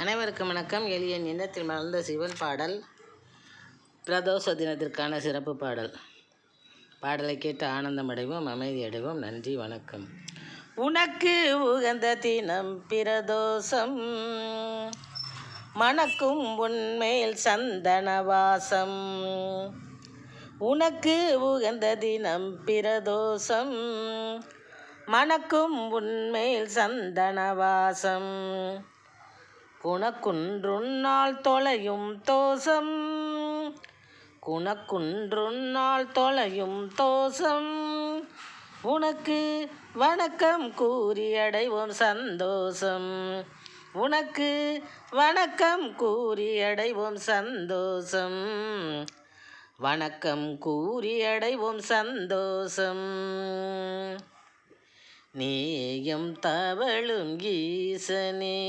அனைவருக்கும் வணக்கம். எளியன் எண்ணத்தில் மலர்ந்த சிவன் பாடல் பிரதோஷ தினத்திற்கான சிறப்பு பாடல். பாடலை கேட்டு ஆனந்தம் அடைவோம் அமைதி அடைவோம். நன்றி வணக்கம். உனக்கு உகந்த தினம் பிரதோஷம் மணக்கும் உண்மையில் சந்தனவாசம் உனக்கு உகந்த தினம் பிரதோஷம் மணக்கும் உண்மையில் சந்தனவாசம் குணக்குன்றுன்னால் தொலையும் தோசம் குணக்குன்றுன்னால் தொலையும் தோசம் உனக்கு வணக்கம் கூறி அடைவோம் சந்தோஷம். உனக்கு வணக்கம் கூறி அடைவோம் சந்தோஷம். வணக்கம் கூறி அடைவோம் சந்தோஷம். நீயும் தவழும் ஈசனே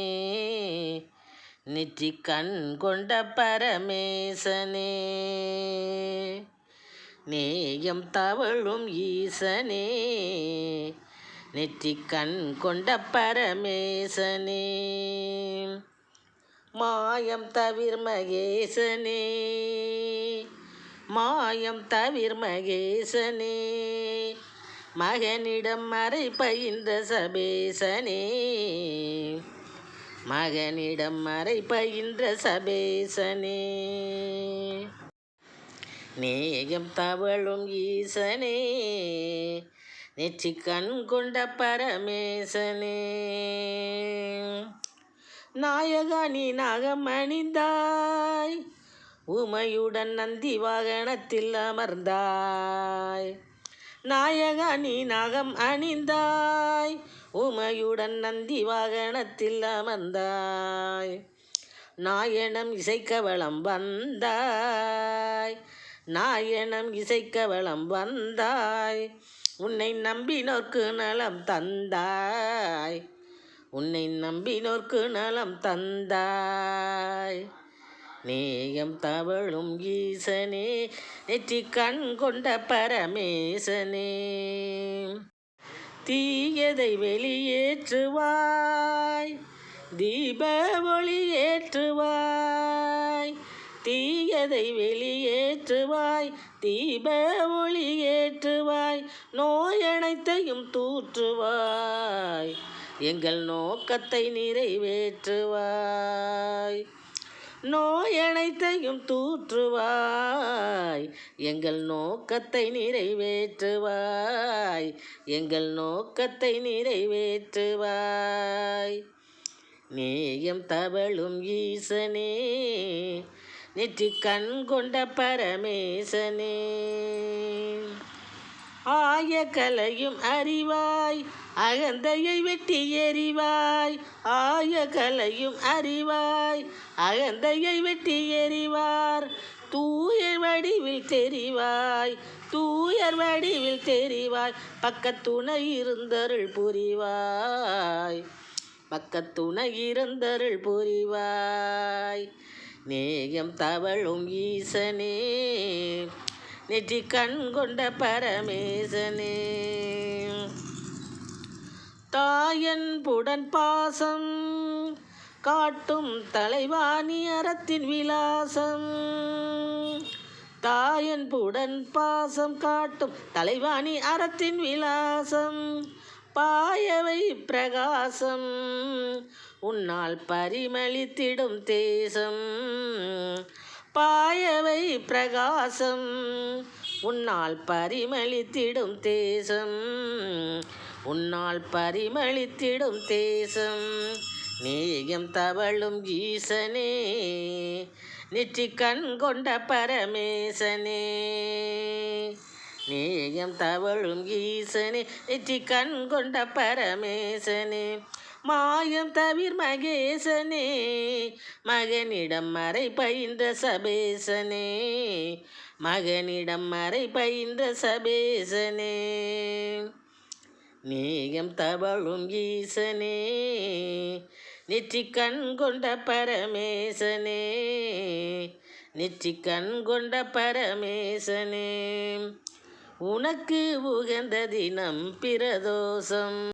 நெற்றி கண் கொண்ட பரமேசனே. நேயம் தவழும் ஈசனே நெற்றி கண் கொண்ட பரமேசனே. மாயம் தவிர் மகேசனே மாயம் தவிர் மகேசனே. மகனிடம் மறை பயின்ற சபேசனே. மகனிடம் மறை பயின்ற சபேசனே. நேயம் தவழும் ஈசனே. நெற்றி கண் கொண்ட பரமேசனே. நாயகா நீ நாகம் அணிந்தாய். உமையுடன் நந்தி வாகனத்தில் அமர்ந்தாய். நாயக நீ நாகம் அணிந்தாய். உமையுடன் நந்தி வாகனத்தில் அமர்ந்தாய். நாயனம் இசைக்கவளம் வந்தாய். நாயனம் இசைக்கவளம் வந்தாய். உன்னை நம்பினோர்க்கு நலம் தந்தாய். உன்னை நம்பினோர்க்கு நலம் தந்தாய். நேயம் தவழும் ஈசனே நெற்றி கண் கொண்ட பரமேசனே தீயதை வெளியேற்றுவாய் தீப ஒளி ஏற்றுவாய் தீயதை வெளியேற்றுவாய் தீப ஒளி ஏற்றுவாய் நோயனைத்தையும் தூற்றுவாய் எங்கள் நோக்கத்தை நிறைவேற்றுவாய் நோயனைத்தையும் தூற்றுவாய். எங்கள் நோக்கத்தை நிறைவேற்றுவாய். எங்கள் நோக்கத்தை நிறைவேற்றுவாய். நேயம் தவழும் ஈசனே நெற்றி கண் கொண்ட பரமேசனே. ஆய கலையும் அறிவாய் அகந்தையை வெட்டி எறிவாய். ஆய கலையும் அறிவாய் அகந்தையை வெட்டி எறிவார். தூய வடிவில் தெரிவாய் தூயர் வடிவில் தெரிவாய். பக்கத்துணை இருந்தருள் புரிவாய். பக்கத்துணை இருந்தருள் புரிவாய். நேயம் தவழும் ஈசனே நெற்றி கண் கொண்ட பரமேசனே. தாயன் புடன் பாசம் காட்டும் தலைவாணி அறத்தின் விலாசம். தாயன் புடன் பாசம் காட்டும் தலைவாணி அறத்தின் விலாசம். பாயவை பிரகாசம் உன்னால் பரிமளித்திடும் தேசம். பாயவை பிரகாசம். உன்னால் பரிமளித்திடும் தேசம். உன்னால் பரிமளித்திடும் தேசம். நீயம் தவழும் ஈசனே. நெற்றி கண் கொண்ட பரமேசனே. நீயம் தவழும் ஈசனே. நெற்றி கண் கொண்ட பரமேசனே. மாயம் தவிர் மகேசனே மகனிடம் மறை பயின்ற சபேசனே மகனிடம் மறை பயின்ற சபேசனே. நேயம் தவழும் ஈசனே நெற்றி கண் கொண்ட பரமேசனே நெற்றி கண் கொண்ட பரமேசனே. உனக்கு உகந்த தினம் பிரதோஷம்.